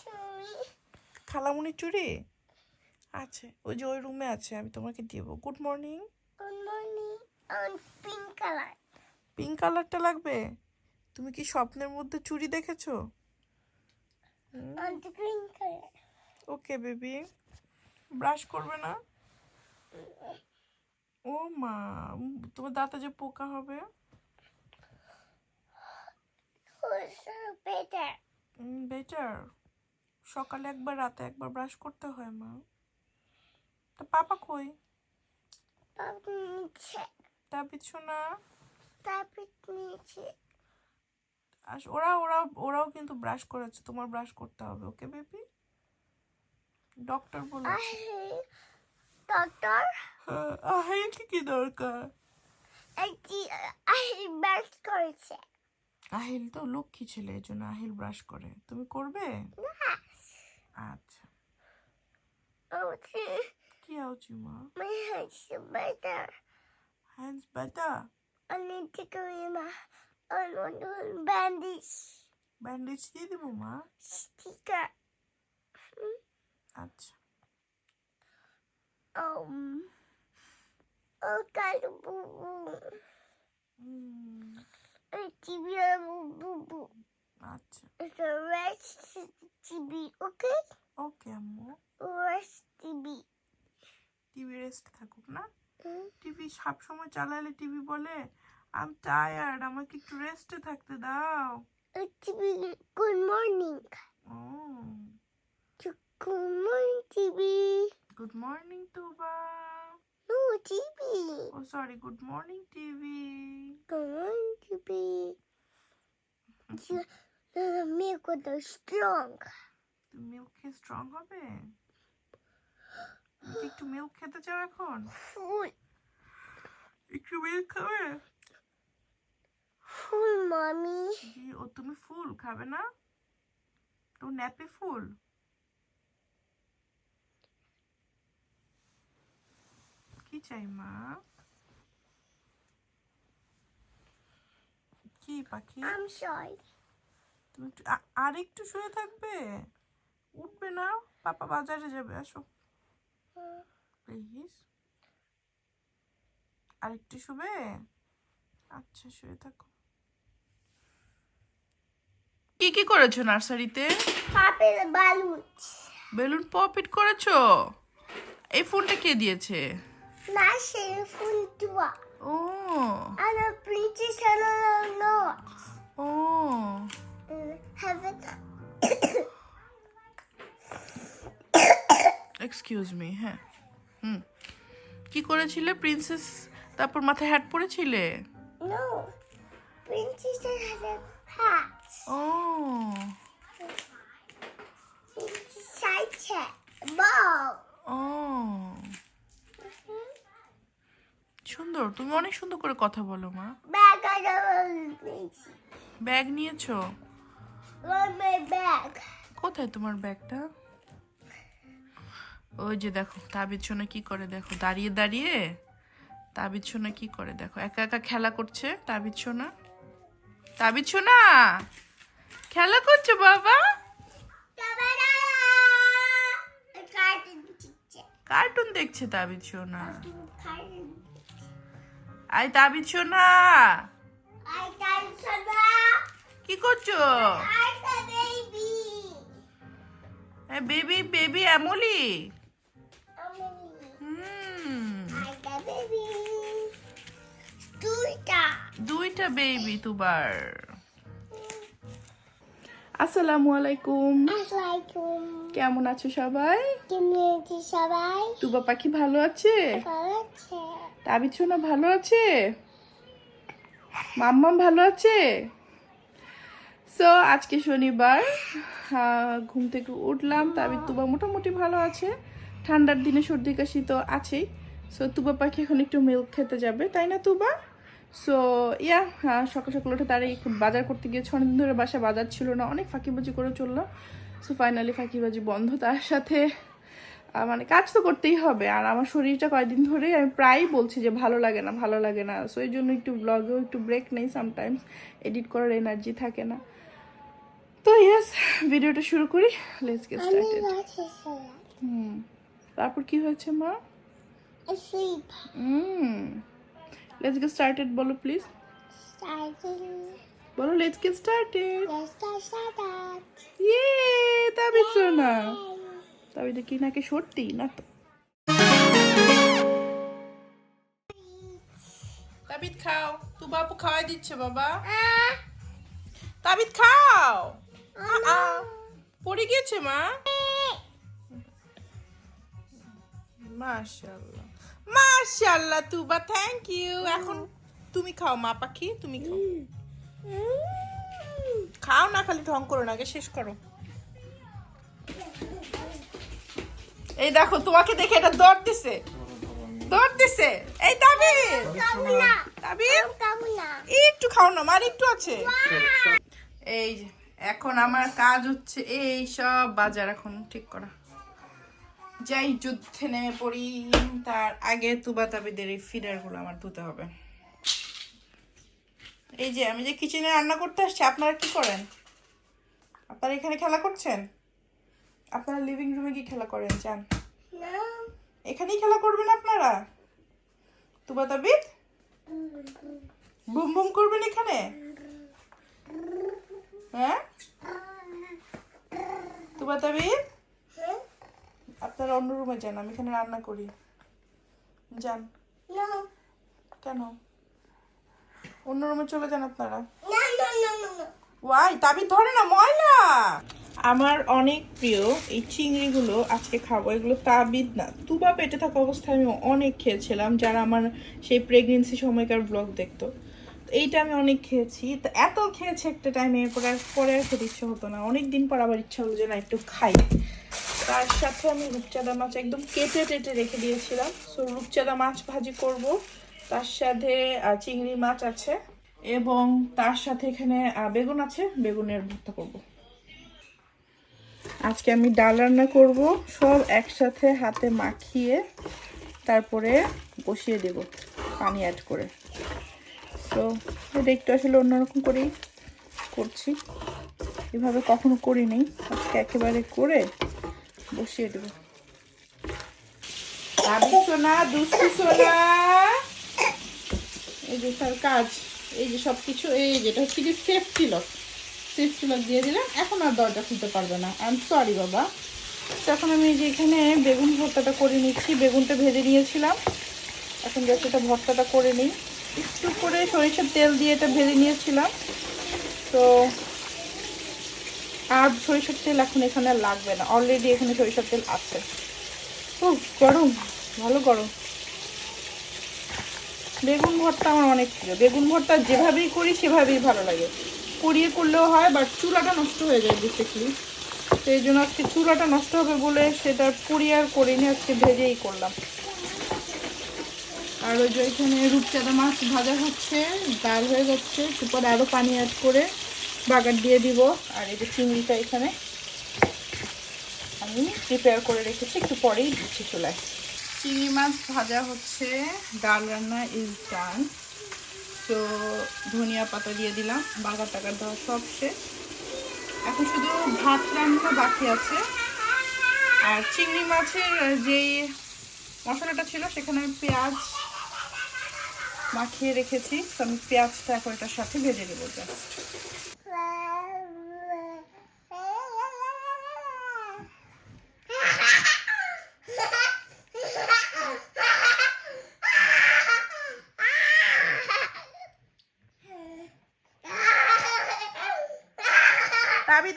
চুরি খালামুনি চুড়ি? আছে ওই যে ওই রুমে আছে আমি তোমাকে দিব। Good morning good morning pink colour pink কালারটা লাগবে? তুমি কি স্বপ্নের মধ্যে চুড়ি দেখেছ? ওকে বেবি ব্রাশ করবে না? ও মা তোমার দাঁতে যে পোকা হবে। বেটার সকালে একবার রাতে একবার ব্রাশ করতে হয় মা। তা পাপা কই? তা পিছু না। আস ওরা ওরা ওরাও কিন্তু ব্রাশ করেছে তোমার ব্রাশ করতে হবে ওকে বেবি ডক্টর বলেছে। ডক্টর হ্যাঁ, আহিল কি কি দরকার? আই ব্যাস করেছে। আহিল তো লক্ষ্মী ছেলে এই জন্য আহিল ব্রাশ করে। তুমি করবে? না। আচ্ছা ওকে কি আউচি মা my hands are better hands better I need to go in my on on on bandage bandage দিয়ে দিব মা sticker আচ্ছা um oh god boo boo হুম, আচ্ছা a rest TV okay ওকে আম্মু rest TV টিভি রেস্ট থাকুক না Hmm? TV সব সময় চালালে টিভি বলে আম টায়ার্ড আমাকে একটু রেস্টে থাকতে দাও TV good morning ও good morning TV good morning Tuba no TV O sorry good morning TV good morning TV the, milk so strong. Milk খেয়ে স্ট্রং হবে? তুমি কি একটু মিল্ক খেতে চাও এখন? Full. একটু মিল্ক খাবে? Full mommy. জি ও তুমি ফুল খাবে না? তো ন্যাপি ফুল কি চাই মা? কি পাখি? I'm sorry. তুমি একটু আর একটু শুয়ে থাকবে? উঠবে না? পাপা বাজারে যাবে আসো। প্লিজ আর একটু শুবে? আচ্ছা শুয়ে থাকো। কি কি করেছ নার্সারিতে? The balloons বেলুন পপিট করেছ? এই ফোনটা কে দিয়েছে? Flashing full door ও। and a princess and a ও। এক্সকিউজ মি হ্যাঁ। হুম। কি করেছিলে প্রিন্সেস তারপর মাথায় হ্যাট পরেছিলে? No princess and a hat ও। সুন্দর তুমি অনেক সুন্দর করে কথা বলো মা। ব্যাগ নিয়েছো? কোথায় তোমার ব্যাগটা? ওই যে দেখো তাবিজ সোনা কি করে দেখো? দাঁড়িয়ে দাঁড়িয়ে? তাবিজ সোনা কি করে দেখো? একা একা খেলা করছে তাবিজ সোনা? তাবিজ সোনা? খেলা করছ বাবা? কার্টুন দেখছে তাবিজ সোনা. আই তাবিজ সোনা। I got some. কি করছ? Baby. বেবি বেবি অ্যামলি. দুইটা। বেবি আসসালামু আলাইকুম। কেমন আছো সবাই? কেমন আছি সবাই? তুবা পাখি ভালো আছে? ভালো আছে। তাবিজ সোনা ভালো আছে? মাম্মাম ভালো আছে? সো আজকে শনিবার ঘুম থেকে উঠলাম। তাবিজ তুবা মোটামুটি ভালো আছে। ঠান্ডার দিনে সর্দি কাশি তো আছেই। সো তুবা পাখি এখন একটু মিল্ক খেতে যাবে তাই না তুবা? সো ইয়া হ্যাঁ, সকাল সকাল উঠে তারাই একটু বাজার করতে গিয়ে অনেকদিন ধরে বাসা বাজার ছিল না অনেক ফাঁকিবাজি করে চলল সো ফাইনালি ফাঁকিবাজি বন্ধ তার সাথে। মানে কাজ তো করতেই হবে। আর আমার শরীরটা কয়েকদিন ধরে আমি প্রায়ই বলছি যে ভালো লাগে না ভালো লাগে না। সো এই জন্য একটু ব্লগেও একটু ব্রেক নেই সামটাইমস এডিট করার এনার্জি থাকে না। তো ইয়েস ভিডিওটা শুরু করি। লেটস গেট স্টার্টেড হুম। তারপর কি হয়েছে মা? হুম। লেটস গেট স্টার্টেড বলো প্লিজ বলো লেটস গেট স্টার্টেড ইয়ে তাবিদ সোনা তাবিদে কি নাকি সত্যি না তো? তাবিদ খাও। তু বাপু খাওয়াই দিচ্ছে বাবা। ah তাবিদ খাও। পড়ে গিয়েছে মা? মাশাআল্লাহ। মাশাআল্লাহ তুবা থ্যাংক ইউ এখন তুমি খাও মা পাখি তুমি খাও। খাও না খালি ঢং করো না আগে শেষ করো। এই দেখো, তোমাকে দেখে এটা দৌড় দিছে। দৌড় দিছে। এই kamuna তাবিদ একটু খাও না, মার একটু আছে। এই এখন আমার কাজ হচ্ছে এই সব বাজার এখন ঠিক করা। যাই যুদ্ধে নেমে পড়ি, তার আগে তুবা তাবিদের এই ফিডারগুলো আমার ধুতে হবে। এই যে, আমি যে কিচেনে রান্না করতে আসছি, আপনারা কি করেন? আপনারা এখানে খেলা করছেন? আপনারা লিভিং রুমে কি খেলা করেন যান এখানেই খেলা করবেন আপনারা? তুবা তাবিদ? বুম বুম করবেন এখানে? হ্যাঁ? তুবা তাবিদ? আপনারা অন্য রুমে যান আমি এখানে রান্না করি। যান। কেন? অন্য রুমে চলে যান আপনারা। ওয়াই তাবিদ ধরে না ময়লা! আমার অনেক প্রিয় এই চিংড়িগুলো আজকে খাব। এগুলো তাবিদ না। তুবা পেটে থাকা অবস্থায় আমি অনেক খেয়েছিলাম, যারা আমার সেই প্রেগনেন্সি সময়কার ব্লগ দেখতো। এইটা আমি অনেক খেয়েছি। তো এত খেয়েছি একটা টাইমে এরপর আর, পরে আর খেতে ইচ্ছে হতো না। অনেক দিন পর আবার ইচ্ছা হলো যে না, একটু খাই। তার সাথে আমি রূপচাঁদা মাছ একদম কেটে টেটে রেখে দিয়েছিলাম। সো রূপচাঁদা মাছ ভাজি করব। তার সাথে চিংড়ি মাছ আছে এবং তার সাথে এখানে বেগুন আছে। বেগুনের ভর্তা করব। আজকে আমি ডাল রান্না করব। সব একসাথে হাতে মাখিয়ে তারপরে বসিয়ে দেব পানি অ্যাড করে। তো এটা একটু আসলে অন্যরকম করেই করছি। এভাবে কখনো করিনি। আজকে একেবারে করে বসিয়ে দেব। এই যে তার কাজ, এই যে সব কিছু এই যেটা হচ্ছে কি সেফটি লক লক দিয়ে দিলাম। এখন আর দরজা খুলতে পারবে না। আই এম সরি বাবা তখন আমি যে এখানে বেগুন ভর্তাটা করে নিচ্ছি। বেগুনটা ভেজে নিয়েছিলাম। এখন জাস্ট এটা ভর্তাটা করে নিই। একটু করে সরিষার তেল দিয়ে এটা ভেজে নিয়েছিলাম। তো আর সরিষার তেল এখন এখানে লাগবে না। অলরেডি এখানে সরিষার তেল আছে। ও, গরম। ভালো গরম। বেগুন ভর্তা আমার অনেক প্রিয়। বেগুন ভর্তা যেভাবেই করি, সেভাবেই ভালো লাগে। করিয়ে করলেও হয় বাট চুলাটা নষ্ট হয়ে যায় বেসিকলি তো এই জন্য আজকে চুলাটা নষ্ট হবে বলে সেটা পুড়িয়ে আর করিনি, আজকে ভেজেই করলাম। আর ওই যে এখানে রূপচাঁদা মাছ ভাজা হচ্ছে, ডাল হয়ে যাচ্ছে সুপার আরও পানি অ্যাড করে বাগার দিয়ে দিব। আর এই যে চিংড়িটা এখানে আমি প্রিপেয়ার করে রেখেছি, একটু পরেই দিচ্ছি চুলায়। চিংড়ি মাছ ভাজা হচ্ছে, ডাল রান্না ইজ ডান তো ধনিয়া পাতা দিয়ে দিলাম বাগার টাকার দেওয়া সব শেষ। এখন শুধু ভাত রান্না বাকি আছে। আর চিংড়ি মাছের যেই মশলাটা ছিল, সেখানে আমি পেঁয়াজ মাখিয়ে রেখেছি। তো আমি পেঁয়াজটা এখন এটার সাথে ভেজে নেব জাস্ট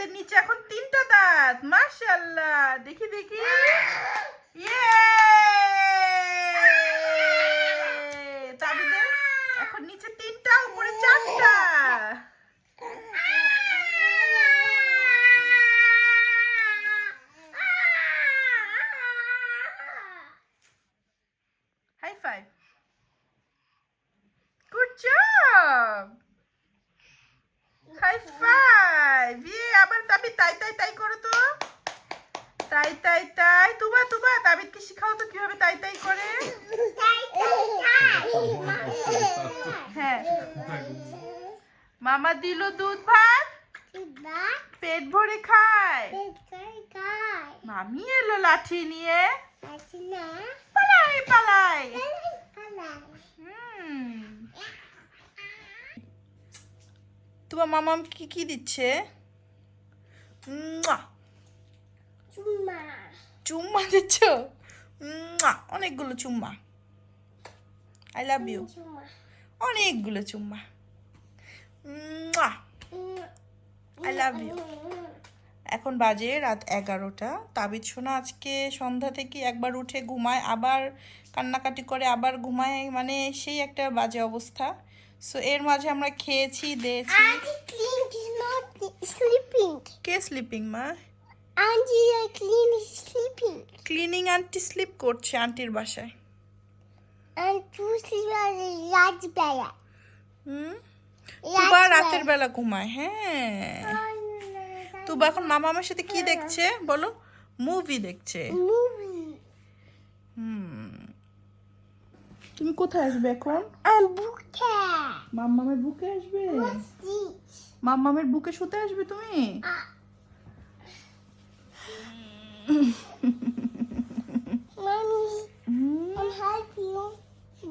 তাবিদের নিচে এখন তিনটা দাঁত মাশাআল্লাহ দেখি দেখি ইয়ে তাবিদের এখন নিচে তিনটা উপরে চারটা high five good job high five ইয়ে আবার তাবি তাই তাই তাই করো তো তাই তুবা তুবা তাবিদকে শিখাও তো কীভাবে তাই তাই করে? হ্যাঁ। মামা দিল দুধ ভাত, পেট ভরে খায়। মামি এলো লাঠি নিয়ে। পালাই পালাই। তোমার মামাম কি কি দিচ্ছে। চুম্মা। চুম্মা দিচ্ছ। অনেকগুলো চুম্মা। আই লাভ ইউ অনেকগুলো চুম্মা। I love you. এখন বাজে রাত এগারোটা। তাবিদ সোনা আজকে সন্ধ্যা থেকে একবার উঠে ঘুমায় আবার কান্নাকাটি করে আবার ঘুমায় মানে সেই একটা বাজে অবস্থা। সো এর মাঝে আমরা খেয়েছি দিয়েছি. কে স্লিপিং মা? Uh, Clean is sleeping. Cleaning aunty sleep করছে আন্টির বাসায়। হুম? তুবা রাতের বেলা ঘুমায় হ্যাঁ। তুবা এখন মামা আমার সাথে কি দেখছে বলো? মুভি দেখছে। তুমি কোথায় আসবে এখন? Cat. মাম্মামের বুকে আসবে? মাম্মামের বুকে শুতে আসবে তুমি? Ah. Mommy, I'm.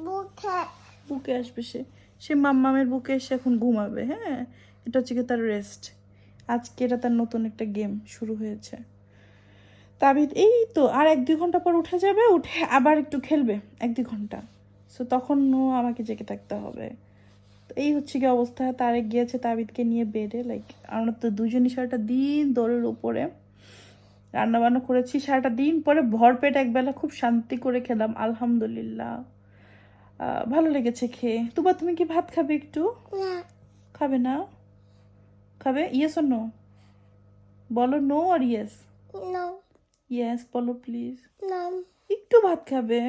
Book cat. বুকে আসবে সে। সে মাম্মামের বুকে এসে এখন ঘুমাবে হ্যাঁ? এটা হচ্ছে কি তার রেস্ট আজকে এটা তার নতুন একটা গেম শুরু হয়েছে। তাবিদ এই তো আর এক দুই ঘণ্টা পর উঠে যাবে উঠে আবার একটু খেলবে এক দুই ঘণ্টা। সো তখনও আমাকে জেগে থাকতে হবে। তো এই হচ্ছে কি অবস্থা। তারে গিয়েছে তাবিদকে নিয়ে বেডে লাইক আমরা তো দুজনই সারাটা দিন দৌড়ের উপরে। রান্না বান্না করেছি সারাটা দিন পরে ভরপেট একবেলা খুব শান্তি করে খেলাম আলহামদুলিল্লাহ। ভালো লেগেছে খেয়ে। তুবা তুমি কি ভাত খাবে একটু? খাবে না? খাবে? ইয়েস ও নো বলো নো আর ইয়েস. ইয়েস বলো প্লিজ. একটু ভাত খাবে?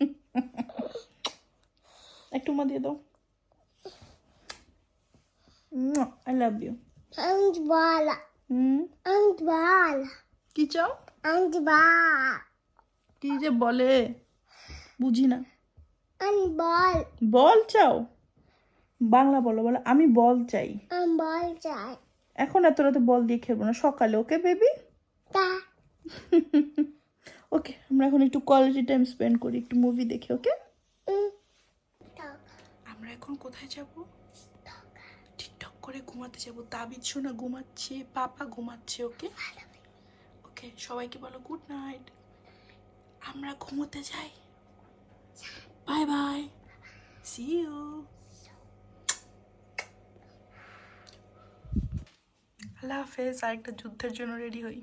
একটু মা দিয়ে দাও। I love you. Hmm And bala. কি চাও And ball. কি যে বলে বুঝি না And ball. বল চাও বাংলা বলো বলো আমি বল চাই And ball tie. এখন এত রাতে বল দিয়ে খেলব না সকালে ওকে বেবি. ওকে আমরা এখন একটু কোয়ালিটি টাইম স্পেন্ড করি একটু মুভি দেখি ওকে. আমরা এখন কোথায় যাব করে ঘুমাতে যাব। তাবিদ শোনা ঘুমাচ্ছে, পাপা ঘুমাচ্ছে, ওকে? ওকে, সবাইকে বলো গুড নাইট আমরা ঘুমোতে যাই। বাই বাই সি ইউ আল্লাহ হাফেজ, আরেকটা যুদ্ধের জন্য রেডি হই।